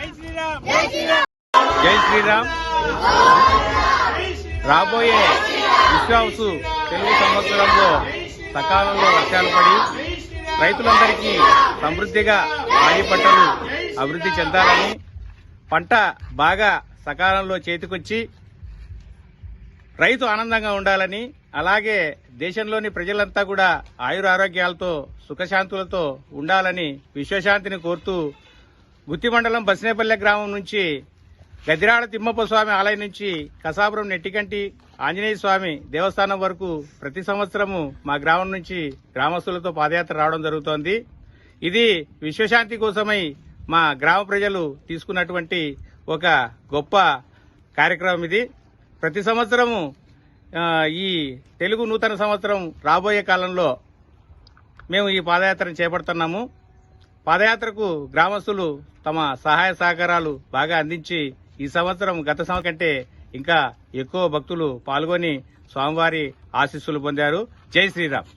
జై శ్రీరామ్. రాబోయే విశ్వాసు తెలుగు సంవత్సరంలో సకాలంలో వర్షాలు పడి రైతులందరికీ సమృద్ధిగా ఆడి పంటలు అభివృద్ధి చెందాలని పంట బాగా సకాలంలో చేతికొచ్చి రైతు ఆనందంగా ఉండాలని అలాగే దేశంలోని ప్రజలంతా కూడా ఆయురారోగ్యాలతో సుఖశాంతులతో ఉండాలని విశ్వశాంతిని కోరుతూ గుత్తి మండలం బస్నేపల్లె గ్రామం నుంచి గదిరాడ తిమ్మప్ప స్వామి ఆలయం నుంచి కసాపురం నెట్టికంటి ఆంజనేయ స్వామి దేవస్థానం వరకు ప్రతి సంవత్సరము మా గ్రామం నుంచి గ్రామస్తులతో పాదయాత్ర రావడం జరుగుతోంది. ఇది విశ్వశాంతి కోసమై మా గ్రామ ప్రజలు తీసుకున్నటువంటి ఒక గొప్ప కార్యక్రమం ఇది. ప్రతి సంవత్సరము ఈ తెలుగు నూతన సంవత్సరం రాబోయే కాలంలో మేము ఈ పాదయాత్రను చేపడుతున్నాము. పాదయాత్రకు గ్రామస్తులు తమ సహాయ సహకారాలు బాగా అందించి ఈ సంవత్సరం గత సంవత్సరం కంటే ఇంకా ఎక్కువ భక్తులు పాల్గొని స్వామివారి ఆశీస్సులు పొందారు. జై శ్రీరామ్.